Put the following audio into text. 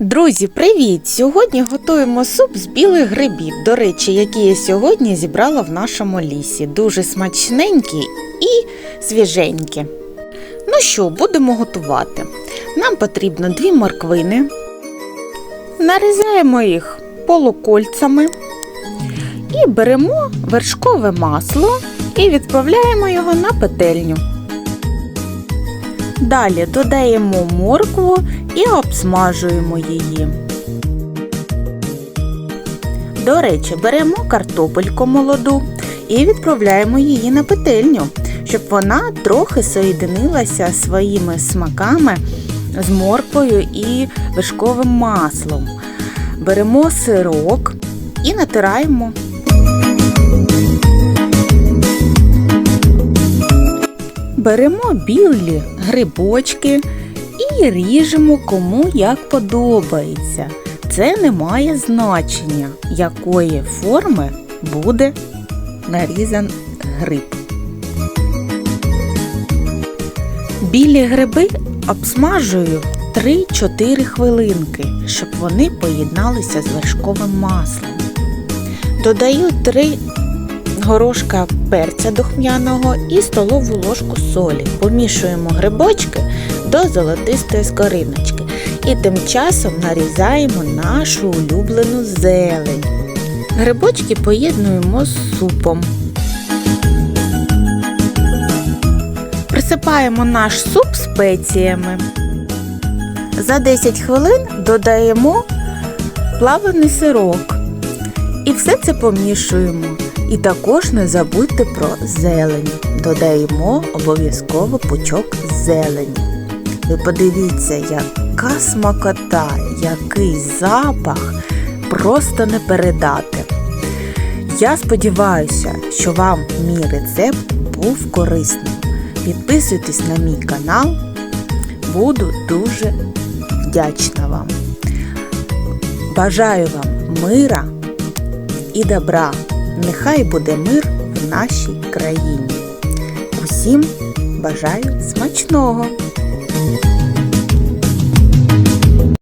Друзі, привіт! Сьогодні готуємо суп з білих грибів, до речі, які я сьогодні зібрала в нашому лісі. Дуже смачненькі і свіженькі. Ну що, будемо готувати. Нам потрібно дві морквини. Нарізаємо їх полукольцями і беремо вершкове масло і відправляємо його на петельню. Далі додаємо моркву і обсмажуємо її. До речі, беремо картопельку молоду і відправляємо її на петельню, щоб вона трохи соєдинилася своїми смаками з морквою і вершковим маслом. Беремо сирок і натираємо. Беремо білі грибочки і ріжемо кому як подобається. Це не має значення, якої форми буде нарізан гриб. Білі гриби обсмажую 3-4 хвилинки, щоб вони поєдналися з вершковим маслом. Додаю 3 горошка перця духмяного і столову ложку солі. Помішуємо грибочки до золотистої скориночки. І тим часом нарізаємо нашу улюблену зелень. Грибочки поєднуємо з супом. Присипаємо наш суп спеціями. За 10 хвилин додаємо плаваний сирок. І все це помішуємо. І також не забудьте про зелень. Додаємо обов'язково пучок зелені. Ви подивіться, яка смакота, який запах, просто не передати. Я сподіваюся, що вам мій рецепт був корисним. Підписуйтесь на мій канал, буду дуже вдячна вам. Бажаю вам мира і добра. Нехай буде мир в нашій країні. Усім бажаю смачного!